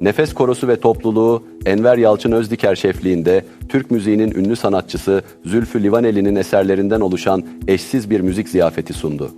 Nefes Korosu ve topluluğu Enver Yalçın Özdiker şefliğinde Türk müziğinin ünlü sanatçısı Zülfü Livaneli'nin eserlerinden oluşan eşsiz bir müzik ziyafeti sundu.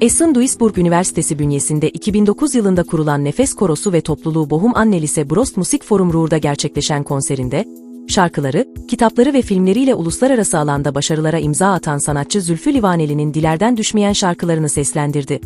Essen Duisburg Üniversitesi bünyesinde 2009 yılında kurulan Nefes Korosu ve topluluğu Bohum Annelise Brost Musik Forum Ruhr'da gerçekleşen konserinde, şarkıları, kitapları ve filmleriyle uluslararası alanda başarılara imza atan sanatçı Zülfü Livaneli'nin dilerden düşmeyen şarkılarını seslendirdi.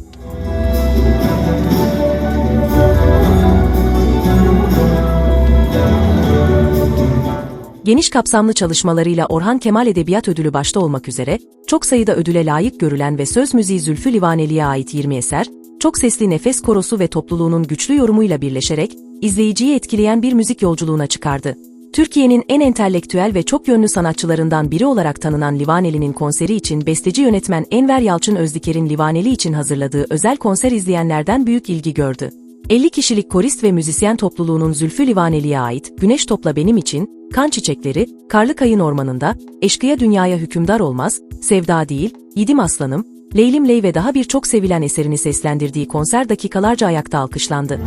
Geniş kapsamlı çalışmalarıyla Orhan Kemal Edebiyat Ödülü başta olmak üzere, çok sayıda ödüle layık görülen ve söz müziği Zülfü Livaneli'ye ait 20 eser, çok sesli nefes korosu ve topluluğunun güçlü yorumuyla birleşerek, izleyiciyi etkileyen bir müzik yolculuğuna çıkardı. Türkiye'nin en entelektüel ve çok yönlü sanatçılarından biri olarak tanınan Livaneli'nin konseri için besteci yönetmen Enver Yalçın Özdiker'in Livaneli için hazırladığı özel konser izleyenlerden büyük ilgi gördü. 50 kişilik korist ve müzisyen topluluğunun Zülfü Livaneli'ye ait Güneş Topla Benim için, Kan Çiçekleri, Karlı Kayın Ormanı'nda, Eşkıya Dünyaya Hükümdar Olmaz, Sevda Değil, Yidim Aslanım, Leylim Ley ve daha birçok sevilen eserini seslendirdiği konser dakikalarca ayakta alkışlandı.